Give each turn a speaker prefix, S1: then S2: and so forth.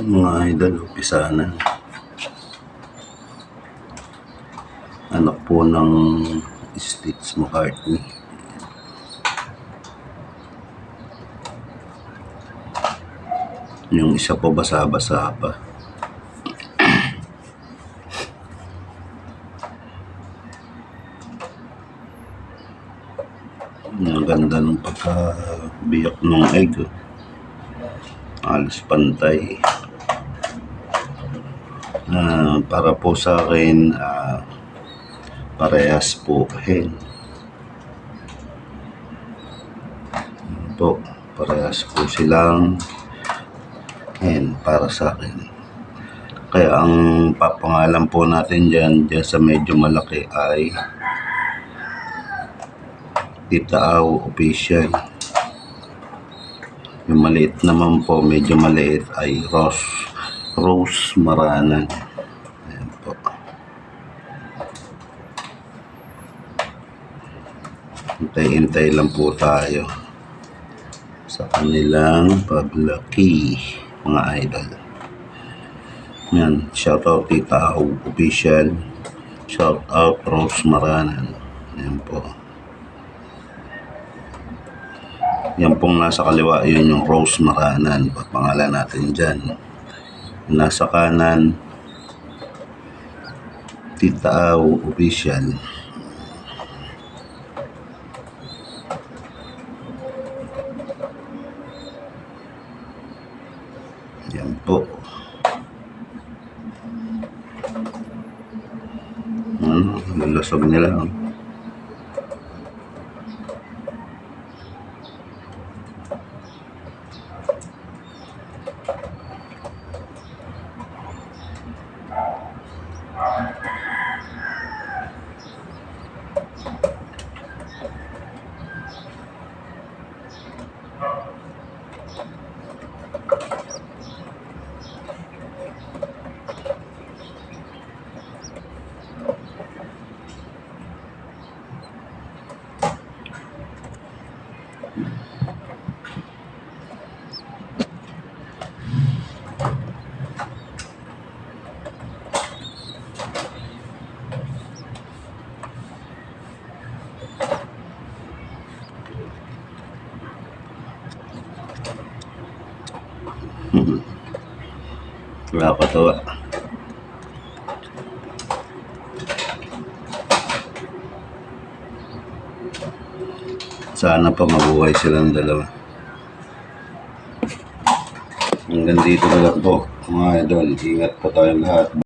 S1: mga idol, umpisa na. Anak po ng Stitch McCartney. Yung isa po basa-basa pa. Ang ganda ng pagkabiyak ng egg. Halos pantay. Ah, para po sa akin, ah, parehas po hen. Po, parehas po silang hen para sa akin. Kaya ang papangalan po natin dyan, dyan sa medyo malaki ay Titaaw Official. Yung maliit naman po, medyo maliit ay Rose, Rose Maranan. Ayan po. Hintay-hintay lang po tayo sa kanilang paglaki, mga idol. Yan, shout out Tita Au Official. Shout out Rose Maranan. Yan po. Yan pong nasa kaliwa, yun yung Rose Maranan. Papangalan natin dyan. Nasa kanan, Tita Au Official. Yan po. Ano, lulusog nila. oh. Nakakatawa. Sana pa mabuhay silang dalawa. Hanggang dito na lang po, mga idol. Ingat po tayong lahat.